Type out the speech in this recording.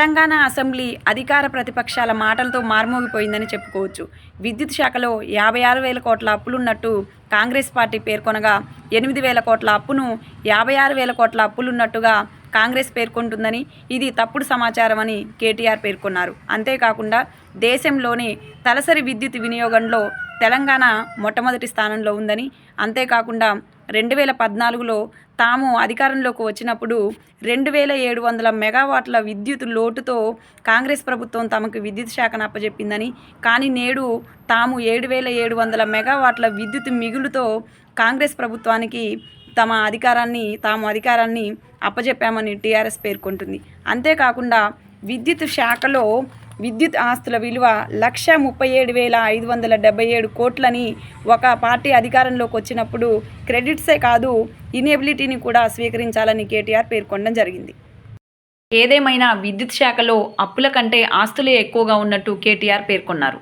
Telangana assembly అధికార ప్రతిపక్షాల మాటలతో మార్మోగిపోయిందని చెప్పుకోవచ్చు. విద్యుత్ శాఖలో యాభై ఆరు వేల కోట్ల అప్పులున్నట్టు కాంగ్రెస్ పార్టీ పేర్కొనగా ఎనిమిది వేల కోట్ల అప్పును యాభై ఆరు వేల కోట్ల అప్పులున్నట్టుగా కాంగ్రెస్ పేర్కొంటుందని ఇది తప్పుడు సమాచారం అని కేటీఆర్ పేర్కొన్నారు. అంతేకాకుండా దేశంలోని తలసరి విద్యుత్ వినియోగంలో తెలంగాణ మొట్టమొదటి స్థానంలో ఉందని అంతేకాకుండా రెండు వేల పద్నాలుగులో తాము అధికారంలోకి వచ్చినప్పుడు రెండు వేల ఏడు వందల మెగావాట్ల విద్యుత్ లోటుతో కాంగ్రెస్ ప్రభుత్వం తమకు విద్యుత్ శాఖను అప్పజెప్పిందని కానీ నేడు తాము ఏడు వేల ఏడు వందల మెగావాట్ల విద్యుత్ మిగులుతో కాంగ్రెస్ ప్రభుత్వానికి తమ అధికారాన్ని తాము అధికారాన్ని అప్పజెప్పామని టీఆర్ఎస్ పేర్కొంటుంది. అంతేకాకుండా విద్యుత్ శాఖలో విద్యుత్ ఆస్తుల విలువ లక్ష ముప్పై ఏడు వేల ఐదు వందల డెబ్బై ఏడు కోట్లని ఒక పార్టీ అధికారంలోకి వచ్చినప్పుడు క్రెడిట్సే కాదు ఇనేబిలిటీని కూడా స్వీకరించాలని కేటీఆర్ పేర్కొనడం జరిగింది. ఏదేమైనా విద్యుత్ శాఖలో అప్పుల కంటే ఆస్తులే ఎక్కువగా ఉన్నట్టు కేటీఆర్ పేర్కొన్నారు.